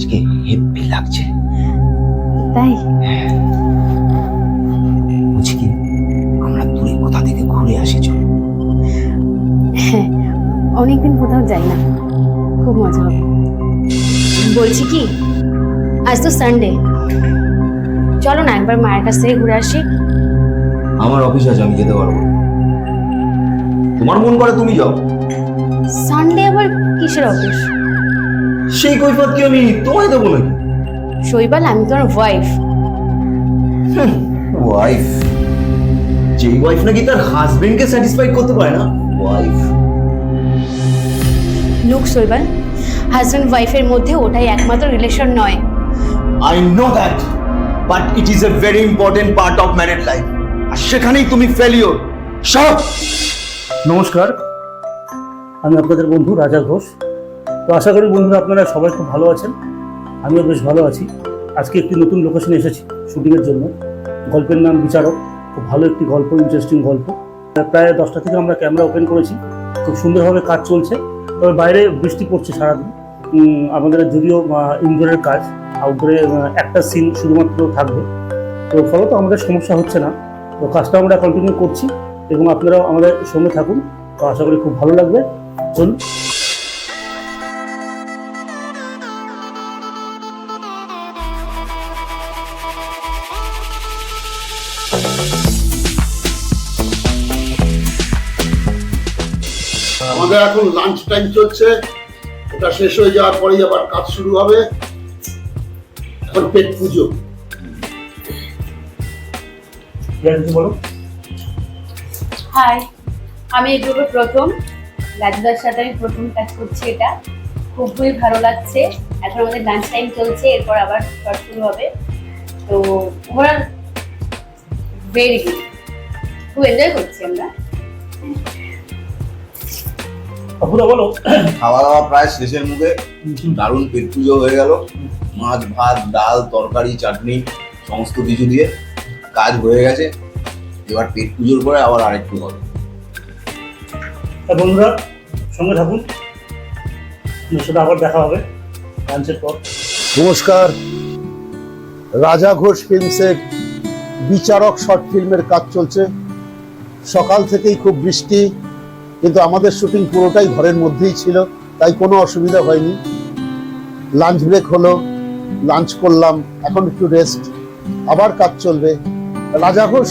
আজকে হেব্বি লাগছে। তাই? বুঝি কি আমরা দূরে কোথা থেকে ঘুরে আসি চল। হ্যাঁ অনেকদিন কোথাও যাই না। খুব মজা হবে। বলছি কি আজ তো সানডে চলো না একবার মায়ের কাছ থেকে ঘুরে আসি। আমার অফিস আছে আমি যেতে পারব। তোমার মন করে তুমি যাও। সানডে আবার কিসের অফিস সেই কৈফত কি আমি তোমায় দেবো নাকি? শৈবাল আমি তোমার ওয়াইফ ওয়াইফ যেই ওয়াইফ নাকি তার হাজবেন্ডকে স্যাটিসফাইড করতে পারে না ওয়াইফ লুক শৈবাল হাজব্যান্ড ওয়াইফের মধ্যে ওটাই একমাত্র রিলেশন নয়। I know that but it is a very important part of married life আর সেখানেই তুমি ফেলিওর সব! নমস্কার আমি আপনাদের বন্ধু রাজা ঘোষ। তো আশা করি বন্ধুরা আপনারা সবাই খুব ভালো আছেন। আমিও বেশ ভালো আছি। আজকে একটি নতুন লোকেশনে এসেছি শুটিংয়ের জন্য। গল্পের নাম বিচারক। খুব ভালো একটি গল্প ইন্টারেস্টিং গল্প। প্রায় দশটা থেকে আমরা ক্যামেরা ওপেন করেছি। খুব সুন্দরভাবে কাজ চলছে। তবে বাইরে বৃষ্টি পড়ছে সারাদিন। আমাদের যদিও ইনডোরের কাজ আউটডোরে একটা সিন শুধুমাত্র থাকবে। তো ফলত আমাদের সমস্যা হচ্ছে না। তো কাজটা আমরা কন্টিনিউ করছি এবং আপনারাও আমাদের সঙ্গে থাকুন। তো আশা করি খুব ভালো লাগবে। চলুন। আমাদের এখন লাঞ্চ টাইম চলছে। এটা শেষ হয়ে যাওয়ার পরেই আবার কাজ শুরু হবে। এখন পেট পুজো। বলো। হাই আমি এই প্রথম। রাজুদার সাথে আমি প্রথম কাজ করছি এটা। খুবই ভালো লাগছে। এখন আমাদের লাঞ্চ টাইম চলছে এরপর আবার শর্ট শুরু হবে। তো ওভারঅল ভেরি গুড খুব এনজয় করছি আমরা। অপুরা বলো। খাওয়া দাওয়া প্রায় শেষের মুখে। দারুণ পেট পুজো হয়ে গেল। মাছ ভাত ডাল তরকারি চাটনি সমস্ত কিছু দিয়ে কাজ হয়ে গেছে। এবার পেট পুজোর পরে আবার আরেকটু হবে। তা বন্ধুরা সঙ্গে থাকুন। সাথে আবার দেখা হবে লাঞ্চের পর। নমস্কার। রাজা ঘোষ ফিল্মসের বিচারক শর্ট ফিল্মের কাজ চলছে। সকাল থেকেই খুব বৃষ্টি, কিন্তু আমাদের শুটিং পুরোটাই ঘরের মধ্যেই ছিল, তাই কোনো অসুবিধা হয়নি। লাঞ্চ ব্রেক হলো, লাঞ্চ করলাম, এখন একটু রেস্ট, আবার কাজ চলবে। রাজা ঘোষ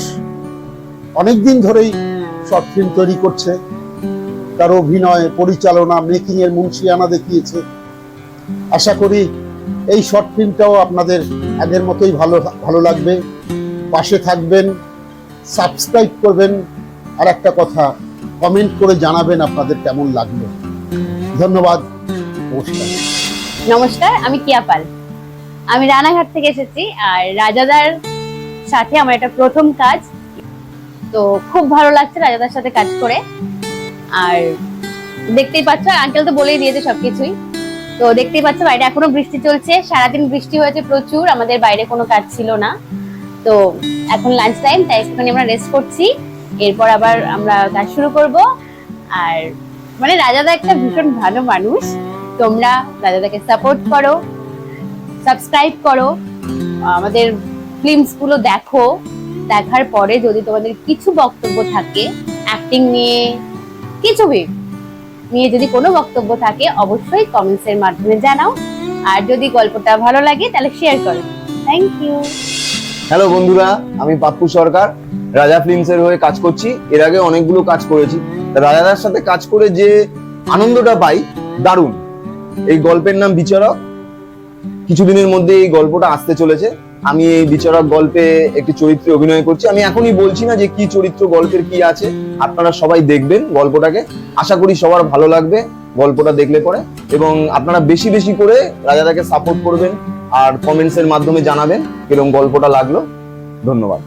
অনেকদিন ধরেই শর্ট ফিল্ম তৈরি করছে। তার অভিনয়, পরিচালনা মেকিং এর মুন্সিয়ানা দেখিয়েছে। আশা করি এই শর্ট ফিল্মটাও আপনাদের আগের মতোই ভালো ভালো লাগবে। পাশে থাকবেন সাবস্ক্রাইব করবেন, আর একটা কথা কমেন্ট করে জানাবেন আপনাদের কেমন লাগল। ধন্যবাদ, নমস্কার। নমস্কার, আমি কিয়া পাল। আমি রানাঘাট থেকে এসেছি, আর রাজাদার সাথে আমার এটা প্রথম কাজ। তো খুব ভালো লাগছে রাজাদার সাথে কাজ করে। আর দেখতেই পাচ্ছ আঙ্কেল তো বলেই দিয়েছে সবকিছুই। তো দেখতেই পাচ্ছ, বাইরে এখনও বৃষ্টি চলছে, সারাদিন বৃষ্টি হয়েছে প্রচুর, আমাদের বাইরে কোনো কাজ ছিল না। তো এখন লাঞ্চ টাইম তাই একটুখানি আমরা রেস্ট করছি। এরপর আবার আমরা কাজ শুরু করব। আর মানে রাজাদা একটা ভীষণ ভালো মানুষ। তোমরা দাদাদাকে সাপোর্ট করো সাবস্ক্রাইব করো, আমাদের ফিল্মসগুলো দেখো। দেখার পরে যদি তোমাদের কিছু বক্তব্য থাকে অ্যাক্টিং নিয়ে কিছু নিয়ে যদি কোনো বক্তব্য থাকে, অবশ্যই কমেন্টস এর মাধ্যমে জানাও। আর যদি গল্পটা ভালো লাগে, তাহলে শেয়ার করো। থ্যাংক ইউ হ্যালো বন্ধুরা, আমি পাপ্পু সরকার, রাজা ফিল্মসের হয়ে কাজ করছি। এর আগে অনেকগুলো কাজ করেছি। রাজাদার সাথে কাজ করে যে আনন্দটা পাই, দারুণ। এই গল্পের নাম বিচারক। কিছুদিনের মধ্যে এই গল্পটা আসতে চলেছে। আমি এই বিচারক গল্পে একটি চরিত্রে অভিনয় করছি। আমি এখনই বলছি না যে কি চরিত্র, গল্পের কি আছে। আপনারা সবাই দেখবেন গল্পটাকে। আশা করি সবার ভালো লাগবে। গল্পটা দেখলে পরে এবং আপনারা বেশি বেশি করে রাজাদাকে সাপোর্ট করবেন আর কমেন্টসের মাধ্যমে জানাবেন কীরকম গল্পটা লাগল। ধন্যবাদ।